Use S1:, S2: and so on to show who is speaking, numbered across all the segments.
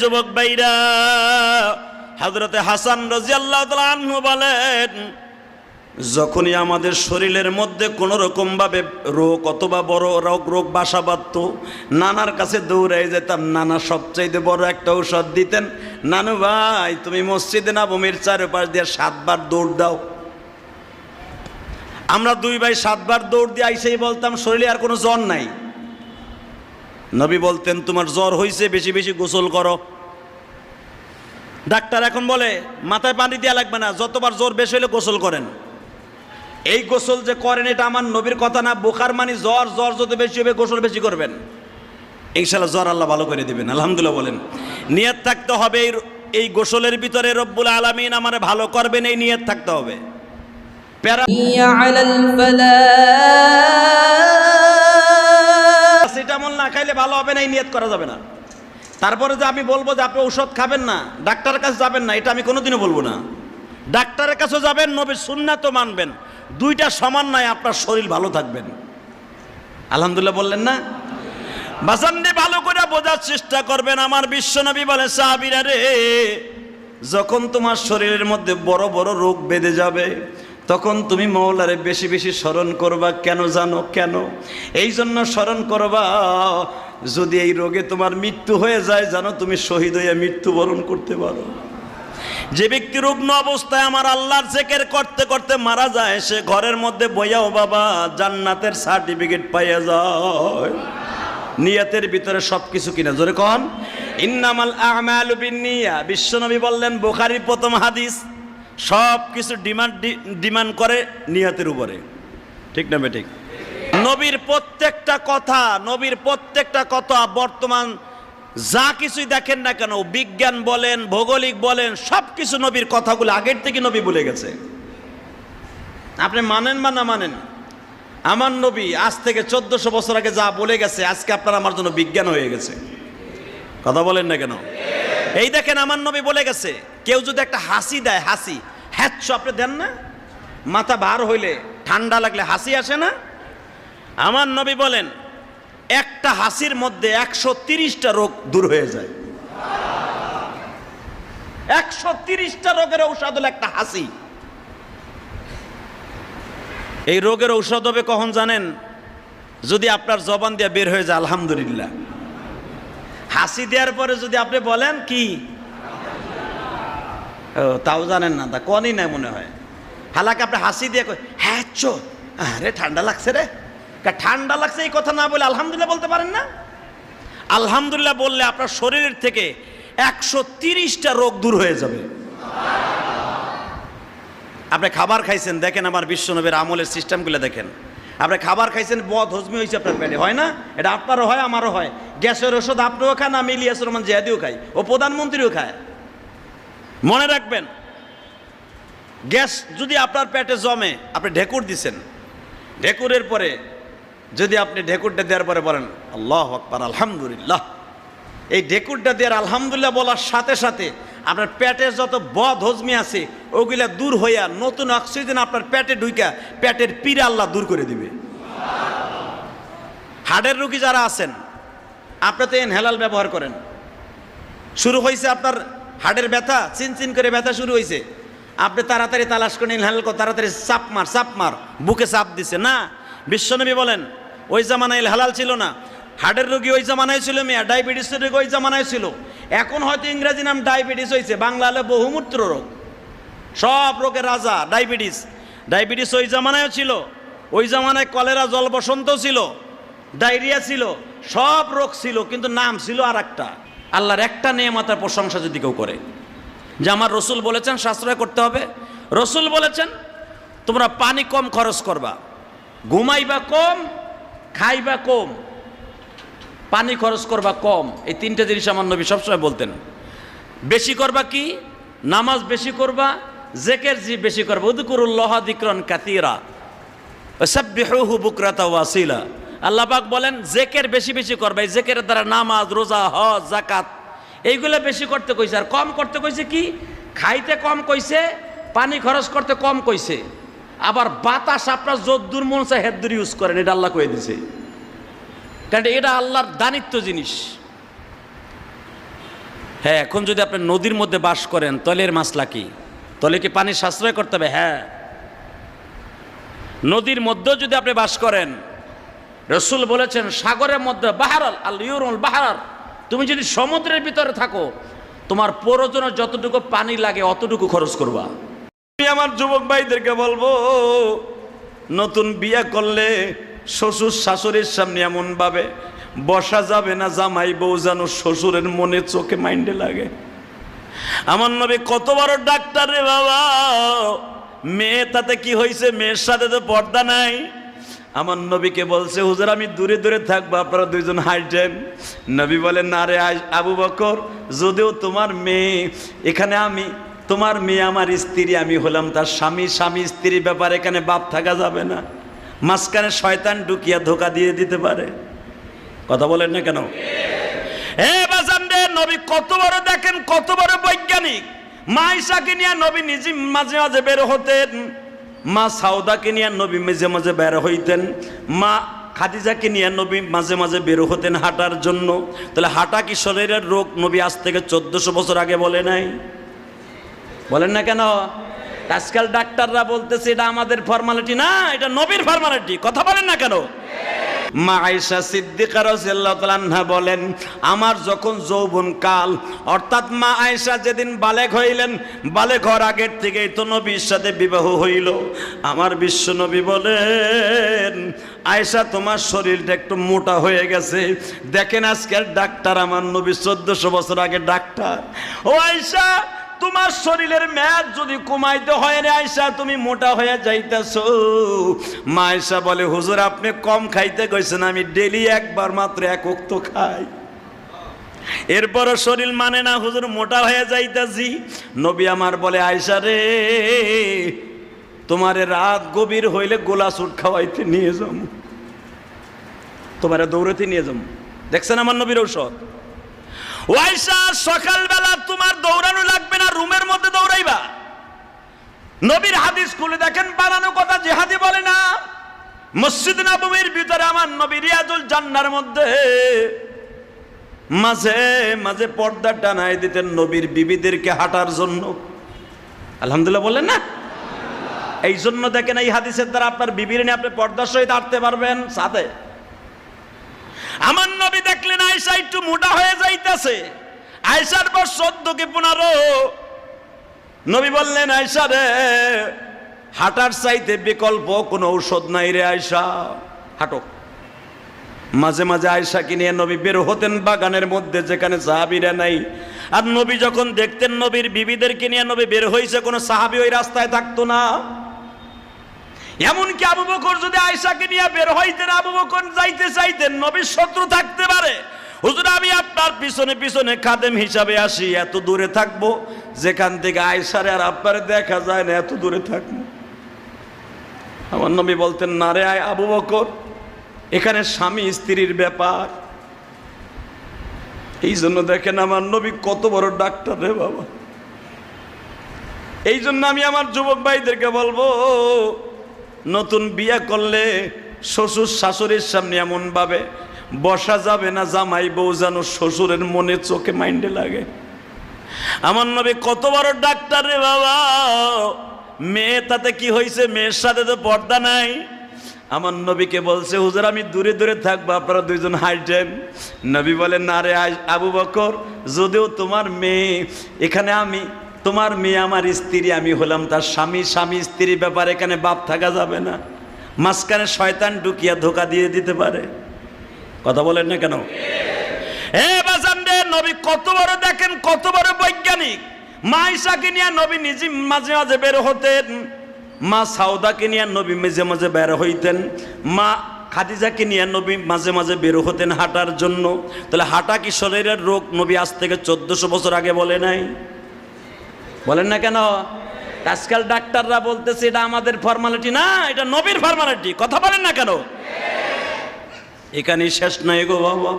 S1: যুবক ভাইরা হজরতে হাসান রাজিয়াল্লাহ আনহু বলেন, যখনই আমাদের শরীরের মধ্যে কোনো রকমভাবে রোগ অথবা বড় রোগ রোগ বাসা বাঁধত, নানার কাছে দৌড়াই যেতাম। নানা সবচাইতে বড় একটা ঔষধ দিতেন, নানু ভাই, তুমি মসজিদে নবমীর চারপাশ দিয়ে সাতবার দৌড় দাও? আমরা দুই ভাই সাতবার দৌড় দিয়ে আইসেই বলতাম, শরীরে আর কোনো জ্বর নাই। নবী বলতেন, তোমার জ্বর হয়েছে বেশি বেশি গোসল করো। ডাক্তার এখন বলে মাথায় পানি দেওয়া লাগবে না যতবার জোর বেশি হলে গোসল করেন। এই গোসল যে করেন এটা আমার নবীর কথা না বোকার মানি জ্বর জ্বর যত বেশি হবে গোসল বেশি করবেন। ইনশাল্লাহ জ্বর আল্লাহ ভালো করে দেবেন আলহামদুলিল্লাহ বলেন। নিয়ত থাকতে হবে এই এই গোসলের ভিতরে রব্বুল আলমিন আমার ভালো করবেন এই নিয়ত থাকতে হবে। প্যারাসিটামল না খাইলে ভালো হবে না এই নিয়ত করা যাবে না। তারপরে যে আমি বলব যে আপনি ঔষধ খাবেন না, ডাক্তারের কাছে যাবেন না, এটা আমি কোনোদিনও বলব না। ডাক্তারের কাছে যাবেন নবী নবীর তো মানবেন। দুইটা সমান নাই, আপনার শরীর ভালো থাকবেন। আলহামদুলিল্লাহ বললেন না? বাসান্ডে ভালো করে বোঝার চেষ্টা করবেন, আমার বিশ্বনবী বলে, সাহাবিরা রে, যখন তোমার শরীরের মধ্যে বড় বড় রোগ বেঁধে যাবে, তখন তুমি মৌলারে বেশি বেশি স্মরণ করবা। কেন জানো? কেন? এই জন্য স্মরণ করবা যদি এই রোগে তোমার মৃত্যু হয়ে যায়, জানো তুমি শহীদ হয়ে মৃত্যুবরণ করতে পারো। যে ব্যক্তি রুগ্ন অবস্থায় আমার আল্লাহর জেকের করতে করতে মারা যায়, সে ঘরের মধ্যে বইয়াও বাবা, জান্নাতের সার্টিফিকেট পাইয়া যায়। নিয়াতের ভিতরে সব কিছু কিনা, জোরে কন। ইন্নামাল আমালু বিন্নিয়া। বিশ্বনবী বললেন, বুখারীর প্রথম হাদিস সব কিছু ডিমান্ড ডিমান্ড করে নিয়াতের উপরে। ঠিক না ঠিক? নবীর প্রত্যেকটা কথা, নবীর প্রত্যেকটা কথা বর্তমান যা কিছুই দেখেন না কেন, বিজ্ঞান বলেন, ভৌগোলিক বলেন সব কিছু নবীর কথাগুলো আগের থেকে নবী বলে গেছে। আপনি মানেন বা না মানেন? আমার নবী আজ থেকে চোদ্দশো বছর আগে যা বলে গেছে, আজকে আপনার আমার জন্য বিজ্ঞান হয়ে গেছে। কথা বলেন না কেন? এই দেখেন আমার নবী বলে গেছে, কেউ যদি একটা হাসি দেয়, হাসি হ্যাচ্ছ আপনি দেন না? মাথা ভার হইলে ঠান্ডা লাগলে হাসি আসে না? আমার নবী বলেন, একটা হাসির মধ্যে একশো তিরিশটা রোগ দূর হয়ে যায়। একশো তিরিশটা রোগের ঔষধ হলো একটা হাসি। এই রোগের ঔষধ হবে কখন জানেন? যদি আপনার জবান দিয়ে বের হয়ে যায়, আলহামদুলিল্লাহ। হাসি দেওয়ার পরে যদি আপনি বলেন, কি? তাও জানেন না, তা কনই নাই মনে হয়। হালাকে আপনি হাসি দিয়ে হ্যাঁ চো, আরে, ঠান্ডা লাগছে রে। ঠান্ডা লাগছে এই কথা না বলে আলহামদুলিল্লাহ বলতে পারেন না? আলহামদুলিল্লাহ বললে আপনার শরীরের থেকে একশো তিরিশটা রোগ দূর হয়ে যাবে। আপনি খাবার খাইছেন, দেখেন আমার বিশ্বনবীর আমলের সিস্টেমগুলো দেখেন। আপনি খাবার খাইছেন, বদ হজমি হয়েছে আপনার পেটে, হয় না? এটা আপনারও হয়, আমারও হয়। গ্যাসের ওষুধ আপনিও খান, আমি ইলিয়াস রহমান জিয়াদিও খাই। ও প্রধানমন্ত্রীও খায়। মনে রাখবেন, গ্যাস যদি আপনার পেটে জমে, আপনি ঢেকুর দিছেন। ঢেকুরের পরে যদি আপনি ঢেকুরটা দেওয়ার পরে বলেন, আল্লাহ আকবার, আলহামদুলিল্লাহ। এই ঢেকুরটা দেওয়ার আলহামদুলিল্লাহ বলার সাথে সাথে আপনার পেটে যত বদ হজমি আছে, ওগুলা দূর হইয়া নতুন অক্সিজেন আপনার পেটে ঢুইকা, পেটের পীড়া আল্লাহ দূর করে দিবে। হার্টের রুগী যারা আছেন, আপনি তো ইনহেলাল ব্যবহার করেন। শুরু হয়েছে আপনার হার্টের ব্যথা চিন চিন করে ব্যথা শুরু হয়েছে আপনি তাড়াতাড়ি তালাশ করে করে, তাড়াতাড়ি চাপ মার চাপ মার, বুকে চাপ দিছে। না, বিশ্বনবী বলেন ওই জামানায় হালাল ছিল না। হার্টের রোগী ওই জামানায় ছিল মেয়া, ডায়াবেটিসের রোগী ওই জামানায় ছিল। এখন হয়তো ইংরেজি নাম ডায়াবেটিস হয়েছে, বাংলা হলে বহুমূত্র রোগ। সব রোগের রাজা, ডায়াবেটিস। ডায়াবেটিস ওই জামানায়ও ছিল, ওই জামানায় কলেরা, জল বসন্ত ছিল, ডায়রিয়া ছিল, সব রোগ ছিল, কিন্তু নাম ছিল আর একটা আল্লাহর একটা নিয়মতার প্রশংসা যদি কেউ করে। যে আমার রসুল বলেছেন, সাশ্রয় করতে হবে। রসুল বলেছেন, তোমরা পানি কম খরচ করবা, ঘুমাইবা কম খাইবা কম, পানি খরচ করবা কম, এই তিনটে জিনিস আমার নবী সবসময় বলতেন। বেশি করবা কি? নামাজ বেশি করবা, জেকের জি বেশি করবা। উদকুরুল্লাহ দিক্রন কাতিরা সাব্বিহুহু বুকরাতা ওয়াসিলা আল্লাহ পাক বলেন, জেকের বেশি বেশি করবা, এই জেকের দ্বারা নামাজ, রোজা, হজ জাকাত এইগুলো বেশি করতে কইছে। আর কম করতে কইছে কি? খাইতে কম কইছে, পানি খরচ করতে কম কইছে। আবার বাতাস আপনার যদ্দুর মন চায় হেদ্দুর ইউজ করেন, এটা আল্লাহ কয়ে দিছে। কারণ এটা আল্লাহর দানিত্ব জিনিস। হ্যাঁ এখন যদি আপনি নদীর মধ্যে বাস করেন, তলের মাছলা কি? তলে কি পানি সাশ্রয় করতে হবে? হ্যাঁ। নদীর মধ্যেও যদি আপনি বাস করেন, রসুল বলেছেন, সাগরের মধ্যে বাহারাল, আল ইউরুল বাহার তুমি যদি সমুদ্রের ভিতরে থাকো, তোমার প্রয়োজনে যতটুকু পানি লাগে, অতটুকু খরচ করবা। আমি আমার যুবক ভাইদেরকে বলব, নতুন বিয়া করলে শ্বশুর শাশুড়ির সামনে এমন ভাবে বসা যাবে না, জামাই বউ যেন শ্বশুরের মনে চোখে মাইন্ডে লাগে। আমার নবী কত বড় ডাক্তার রে বাবা। মেয়ে তাতে কি হয়েছে? মেয়ের সাথে তো পর্দা নাই। আমার নবীকে বলছে, হুজুর, আমি দূরে দূরে থাকব, আপনারা দুইজন হাইটেন নবী বলেন না রে আবু বকর, যদিও তোমার মেয়ে, এখানে আমি তোমার মেয়ে আমার স্ত্রী, আমি হলাম তার স্বামী। স্বামী স্ত্রীর ব্যাপারে এখানে বাপ থাকা যাবে না। মাঝখানে শয়তান ঢুকিয়া ধোকা দিয়ে দিতে পারে। কথা বলেন না কেন? হে নবী কত বড় দেখেন, কত বড় বৈজ্ঞানিক। মা ঈশাকে নিয়ে নবী নিজে মাঝে মাঝে বের হতেন। মা সাউদাকে নিয়ে নবী মাঝে মাঝে বের হইতেন। মা খাদিজাকে নিয়ে নবী মাঝে মাঝে বের হতেন হাঁটার জন্য। তাহলে হাঁটা কি শরীরের রোগ? নবী আজ থেকে চোদ্দশো বছর আগে বলে নাই। বলেন না কেন? আজকাল ডাক্তাররা বলতেছে, এটা আমাদের ফর্মালিটি না, এটা নবীর ফর্মালিটি কথা বলেন না কেন? মা আয়েশা সিদ্দিকা রাদিয়াল্লাহু তাআলা বলেন, আমার যখন যৌবন কাল, অর্থাৎ মা আয়েশা যেদিন বালেক হইলেন, বালেক হওয়ার আগের থেকেই তো নবীর সাথে বিবাহ হইল। আমার বিশ্ব নবী বলেন, আয়েশা, তোমার শরীরটা একটু মোটা হয়ে গেছে। দেখেন আজকের ডাক্তার আমার নবী চোদ্দশো বছর আগে ডাক্তার। ও আয়েশা তোমার শরীরের ম্যাচ যদি কমাইতে হয় রে আয়সা তুমি মোটা হয়ে যাইতেছ। মা আয়সা বলে, হুজুর, আপনি কম খাইতে কইছেন আমি ডেলি একবার মাত্র এক উক্ত খাই। এরপরও শরীর মানে না, হুজুর, মোটা হয়ে যাইতেছি। নবী আমার বলে আয়সা রে, তোমারে রাত গভীর হইলে গোলা সুট খাওয়াইতে নিয়ে যাম তোমারে দৌড়তে নিয়ে যাম দেখছেন আমার নবীর ঔষধ? ওয়াইসা সকালবেলা তোমার দৌড়ানো লাগবে না, রুমের মধ্যে দৌড়াইবা। নবীর হাদিস খুলে দেখেন, বানানো কথা জেহাদি বলে না। মসজিদ নবমীর ভিতরে আমার নবী রিয়াজুল জান্নার মধ্যে মাঝে মাঝে পর্দা টানাই দিতেন নবীর বিবিদেরকে হাঁটার জন্য। আলহামদুলিল্লাহ বললেন না? এই জন্য দেখেন এই হাদিসের দ্বারা আপনার বিবির নিয়ে আপনি পর্দার সহিত হাঁটতে পারবেন, সাথে। আমার নবী দেখলেন আয়সা একটু মোটা হয়ে যাইতেছে। আয়সার পর চোদ্দ কি পনেরো? নবী বললেন, আয়সা রে, হাঁটার চাইতে বিকল্প কোনো ঔষধ নাই রে আয়সা। হাঁটো। মাঝে মাঝে আয়সাকে নিয়ে নবী বের হতেন বাগানের মধ্যে, যেখানে সাহাবিরা নাই। আর নবী যখন দেখতেন নবীর বিবিদেরকে নিয়ে নবী বের হয়েছে কোনো সাহাবি ওই রাস্তায় থাকতো না। এমনকি আবু বকর যদি আয়সাকে নিয়ে বের হইতেন, আবু বকর যাইতে চাইতেন, নবীর শত্রু থাকতে পারে। হুজুর, আমি আপনার পিছনে পিছনে খাদেম হিসাবে আসি, এত দূরে থাকব? যেখান থেকে আয়সারে আর আপনার দেখা যায় না, এত দূরে থাকব। আমার নবী বলতেন, না রে আয় আবু বকর, এখানে স্বামী স্ত্রীর ব্যাপার। এই জন্য দেখেন আমার নবী কত বড় ডাক্তার রে বাবা। এই জন্য আমি আমার যুবক ভাইদেরকে বলব, নতুন বিয়া করলে শ্বশুর শাশুড়ির সামনে এমন ভাবে বসা যাবে না জামাই বউ যেন শ্বশুরের মনে চোখে মাইন্ডে লাগে। আমার নবী কত বড় ডাক্তার রে বাবা, মেয়ে তাতে কি হয়েছে? মেয়ের সাথে তো পর্দা নাই। আমার নবীকে বলছে, হুজুর, আমি দূরে দূরে থাকব, আপনারা দুইজন হাইটেন নবী বলেন না রে আবু বকর, যদিও তোমার মেয়ে, এখানে আমি, তোমার মেয়ে আমার স্ত্রী, আমি হলাম তার স্বামী স্বামী স্ত্রীর ব্যাপারে এখানে বাপ থাকা যাবে না। মাঝখানে শয়তান ঢুকিয়া ধোকা দিয়ে দিতে পারে। কথা বলেন না কেন? হে বাজান রে নবী কত বড় দেখেন, কত বড় বৈজ্ঞানিক। মা ঈশাকে নিয়ে নবী নিজে মাঝে মাঝে বের হতেন। মা সাউদাকে নিয়ে নবী মাঝে মাঝে বের হইতেন। মা খাদিজাকে নিয়ে নবী মাঝে মাঝে বের হতেন হাঁটার জন্য। তাহলে হাঁটা কি শরীরের রোগ? নবী আজ থেকে চোদ্দশো বছর আগে বলে নাই। বলেন না কেন? আজকাল ডাক্তাররা বলতেছে, এটা আমাদের ফর্মালিটি না, এটা নবীর ফর্মালিটি কথা বলেন না কেন? এখানেই শেষ নয় গো বাবা।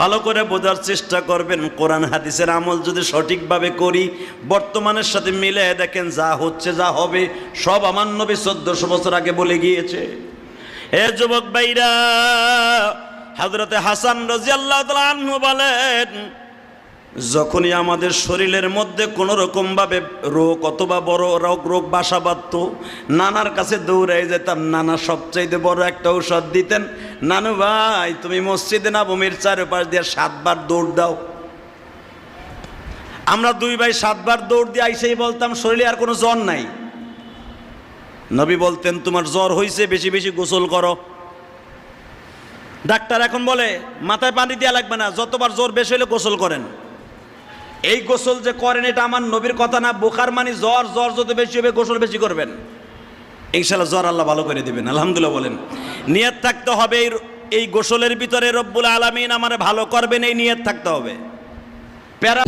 S1: ভালো করে বোঝার চেষ্টা করবেন, কোরআন হাদিসের আমল যদি সঠিকভাবে করি, বর্তমানের সাথে মিলে দেখেন যা হচ্ছে যা হবে, সব আমার নবী চোদ্দশো বছর আগে বলে গিয়েছে। এ যুবক ভাইরা হাজরতে হাসান রাজি আল্লাহ বলেন যখনই আমাদের শরীরের মধ্যে কোনো রকমভাবে রোগ অথবা বড় রোগ রোগ বাসা বাঁধত, নানার কাছে দৌড়াই যেতাম। নানা সবচাইতে বড় একটা ঔষধ দিতেন, নানু ভাই, তুমি মসজিদে না বমির চারপাশ দিয়ে সাতবার দৌড় দাও? আমরা দুই ভাই সাতবার দৌড় দিয়ে আইসেই বলতাম, শরীরে আর কোনো জ্বর নাই। নবী বলতেন, তোমার জ্বর হয়েছে বেশি বেশি গোসল করো। ডাক্তার এখন বলে, মাথায় পানি দেওয়া লাগবে না, যতবার জ্বর বেশি হলে গোসল করেন। এই গোসল যে করেন, এটা আমার নবীর কথা না বোকার মানে জ্বর জ্বর যত বেশি হবে, গোসল বেশি করবেন। ইনশাল্লাহ জ্বর আল্লাহ ভালো করে দেবেন, আলহামদুলিল্লাহ বলেন। নিয়ত থাকতে হবে, এই এই গোসলের ভিতরে রব্বুল আলমিন আমার ভালো করবেন, এই নিয়ত থাকতে হবে। প্যারা